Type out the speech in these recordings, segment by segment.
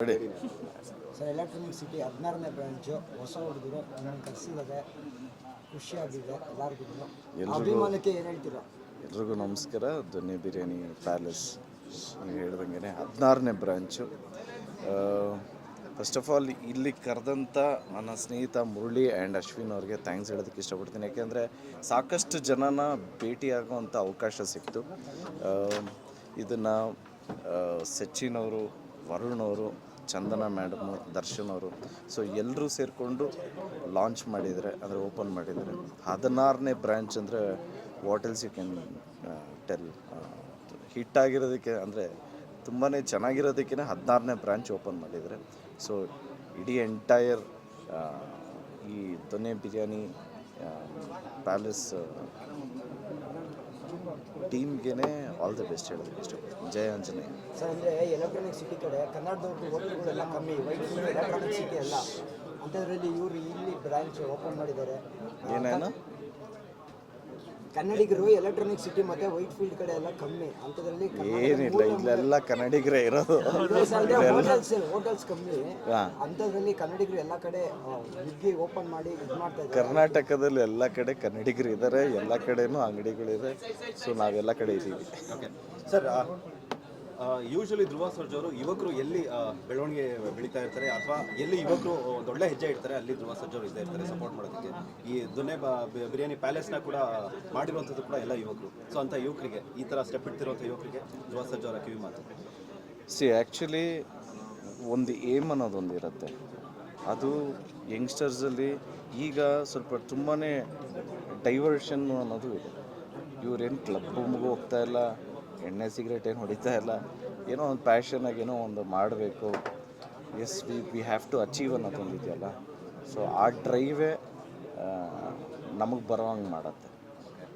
Sir electronic city ಹದಿನಾರನೇ branch ಹೊಸ ಹುಡುಗರು ನನ್ನ ಕರೆಸಿದ್ದಾರೆ ಖುಷಿಯಾಗಿದೆ ಎಲ್ಲರಿಗೂ ಅಭಿಮಾನಕ್ಕೆ ಏನು ಹೇಳ್ತೀರಾ? ಎಲ್ರಿಗೂ ನಮಸ್ಕಾರ. ಧ್ವನಿ ಬಿರಿಯಾನಿ ಪ್ಯಾಲೇಸ್ ನೀವು ಹೇಳ್ದಂಗೆ ಹದಿನಾರನೇ ಬ್ರಾಂಚು ಫಸ್ಟ್ ಆಫ್ ಆಲ್ ಇಲ್ಲಿ ಕರೆದಂಥ ನನ್ನ ಸ್ನೇಹಿತ ಮುರಳಿ ಆ್ಯಂಡ್ ಅಶ್ವಿನ್ ಅವ್ರಿಗೆ ಥ್ಯಾಂಕ್ಸ್ ಹೇಳೋದಕ್ಕೆ ಇಷ್ಟಪಡ್ತೀನಿ. ಯಾಕೆಂದರೆ ಸಾಕಷ್ಟು ಜನನ ಭೇಟಿಯಾಗುವಂಥ ಅವಕಾಶ ಸಿಕ್ತು. ಇದನ್ನು ಸಚಿನ್ ಅವರು ವರುಣ್ ಅವರು ಚಂದನ ಮೇಡಮು ದರ್ಶನ್ ಅವರು. ಸೊ ಎಲ್ಲರೂ ಸೇರಿಕೊಂಡು ಲಾಂಚ್ ಮಾಡಿದರೆ, ಅಂದರೆ ಓಪನ್ ಮಾಡಿದರೆ, ಹದಿನಾರನೇ ಬ್ರ್ಯಾಂಚ್ ಅಂದರೆ what else you can tell hit ಆಗಿರೋದಕ್ಕೆ ಅಂದರೆ ತುಂಬಾ ಚೆನ್ನಾಗಿರೋದಕ್ಕೇ ಹದಿನಾರನೇ ಬ್ರ್ಯಾಂಚ್ ಓಪನ್ ಮಾಡಿದರೆ. ಸೊ ಇಡೀ ಎಂಟೈರ್ ಈ ದೊನ್ನೆ ಬಿರಿಯಾನಿ ಪ್ಯಾಲೇಸ್ ಟೀಮ್ಗೆ ಆಲ್ ದ ಬೆಸ್ಟ್ ಹೇಳೋದಕ್ಕೆ ಇಷ್ಟಪಡ್ತೀನಿ ಜಯ ಆಂಜನೇಯ. ಸರ್ ಅಂದರೆ ಎಲೆಕ್ಟ್ರಾನಿಕ್ ಸಿಟಿ ಕಡೆ ಕನ್ನಡದವ್ರದ್ದು ಹೋಟೆಲ್ಗಳೆಲ್ಲ ಕಮ್ಮಿ ವೈಟ್ ಎಲೆಕ್ಟ್ರಾನಿಕ್ ಸಿಟಿ ಅಲ್ಲ ಅಂಥದ್ರಲ್ಲಿ ಇವರು ಇಲ್ಲಿ ಬ್ರಾಂಚ್ ಓಪನ್ ಮಾಡಿದ್ದಾರೆ. ಏನೇನು? ಕನ್ನಡಿಗರು ಎಲೆಕ್ಟ್ರಾನಿಕ್ ಸಿಟಿ ಮತ್ತೆ ವೈಟ್ ಫೀಲ್ಡ್ ಕಡೆ ಎಲ್ಲ ಕಮ್ಮಿ. ಅಂತದ್ರಲ್ಲಿ ಏನಿಲ್ಲ ಇಲ್ಲೆಲ್ಲ ಕನ್ನಡಿಗರೇ ಇರೋದು. ಹೋಟೆಲ್ಸ್ ಹೋಟೆಲ್ಸ್ ಕಮ್ಮಿ. ಅಂತದ್ರಲ್ಲಿ ಕನ್ನಡಿಗರು ಎಲ್ಲ ಕಡೆ ಬಿಗ್ಗಿ ಓಪನ್ ಮಾಡಿ ಇದು ಮಾಡ್ತಾ ಇದ್ದಾರೆ. ಕರ್ನಾಟಕದಲ್ಲಿ ಎಲ್ಲ ಕಡೆ ಕನ್ನಡಿಗರು ಇದ್ದಾರೆ ಎಲ್ಲ ಕಡೆನೂ ಅಂಗಡಿಗಳಿದೆ. ಸೊ ನಾವೆಲ್ಲ ಕಡೆ ಇದ್ದೀವಿ okay sir usually Dhruva Sarja ಅವರು ಯುವಕರು ಎಲ್ಲಿ ಬೆಳವಣಿಗೆ ಬೆಳೀತಾ ಇರ್ತಾರೆ ಅಥವಾ ಎಲ್ಲಿ ಯುವಕರು ಒಂದು ಒಳ್ಳೆ ಹೆಜ್ಜೆ ಇಡ್ತಾರೆ, ಅಲ್ಲಿ ಧ್ರುವ ಸರ್ಜ್ ಅವರು ಇದ್ದೇ ಇರ್ತಾರೆ ಸಪೋರ್ಟ್ ಮಾಡೋದಕ್ಕೆ. ಈ ದೊನ್ನೆ ಬಿರಿಯಾನಿ ಪ್ಯಾಲೇಸ್ನ ಕೂಡ ಮಾಡಿರುವಂಥದ್ದು ಕೂಡ ಎಲ್ಲ ಯುವಕರು. ಸೊ ಅಂತ ಯುವಕರಿಗೆ, ಈ ಥರ ಸ್ಟೆಪ್ ಇಡ್ತಿರುವಂಥ ಯುವಕರಿಗೆ ಧ್ರುವ ಸರ್ಜ್ ಅವರ ಕಿವಿ ಮಾತು ಸಿ ಆ್ಯಕ್ಚುಲಿ ಒಂದು ಏಮ್ ಅನ್ನೋದೊಂದು ಇರುತ್ತೆ. ಅದು ಯಂಗ್ಸ್ಟರ್ಸಲ್ಲಿ ಈಗ ಸ್ವಲ್ಪ ತುಂಬಾ ಡೈವರ್ಷನ್ ಅನ್ನೋದು ಇದೆ. ಇವರೇನು ಕ್ಲಬ್ ರೂಮ್ಗೆ ಹೋಗ್ತಾ ಇಲ್ಲ ಎಣ್ಣೆ ಸಿಗರೇಟ್ ಏನು ಹೊಡಿತಾ ಇಲ್ಲ. ಏನೋ ಒಂದು ಪ್ಯಾಷನಾಗಿ ಏನೋ ಒಂದು ಮಾಡಬೇಕು. Yes we we have to achieve ಅನ್ನೋ ತಂದಿದೆಯಲ್ಲ. ಸೊ ಆ ಡ್ರೈವೇ ನಮಗೆ ಬರೋಂಗೆ ಮಾಡತ್ತೆ.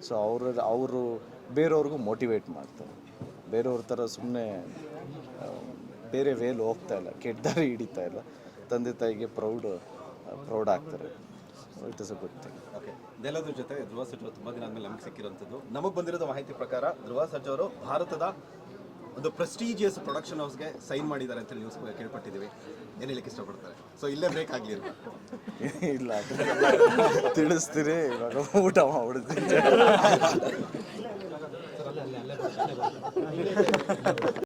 ಸೊ ಅವರು ಅವರು ಬೇರೆಯವ್ರಿಗೂ ಮೋಟಿವೇಟ್ ಮಾಡ್ತಾರೆ. ಬೇರೆಯವ್ರ ಥರ ಸುಮ್ಮನೆ ಬೇರೆ ವೇಲ್ ಹೋಗ್ತಾ ಇಲ್ಲ ಕೆಟ್ಟದಾರಿ ಹಿಡಿತಾ ಇಲ್ಲ. ತಂದೆ ತಾಯಿಗೆ ಪ್ರೌಡ್ ಪ್ರೌಡ್ ಆಗ್ತಾರೆ. It is a good thing okay ಇದೆಲ್ಲದ್ರ ಜೊತೆ ಧ್ರುವ ಸರ್ಜ್ ಅವರು ತುಂಬ ದಿನ ಆದಮೇಲೆ ನಮಗೆ ಸಿಕ್ಕಿರೋಂಥದ್ದು ನಮಗೆ ಬಂದಿರೋ ಮಾಹಿತಿ ಪ್ರಕಾರ ಧ್ರುವ ಸರ್ಜ್ ಅವರು ಭಾರತದ ಒಂದು ಪ್ರೆಸ್ಟೀಜಿಯಸ್ ಪ್ರೊಡಕ್ಷನ್ ಹೌಸ್ಗೆ ಸೈನ್ ಮಾಡಿದ್ದಾರೆ ಅಂತ ನ್ಯೂಸ್ ಕೇಳ್ಪಟ್ಟಿದ್ದೀವಿ. ಏನು ಹೇಳಕ್ಕೆ ಇಷ್ಟಪಡ್ತಾರೆ? ಸೊ ಇಲ್ಲೇ ಬ್ರೇಕ್ ಆಗಲಿ ಇಲ್ಲ ತಿಳಿಸ್ತೀರಿ ಇವಾಗ ಊಟ ಮಾಡ್ಬಿಡ್ತೀನಿ.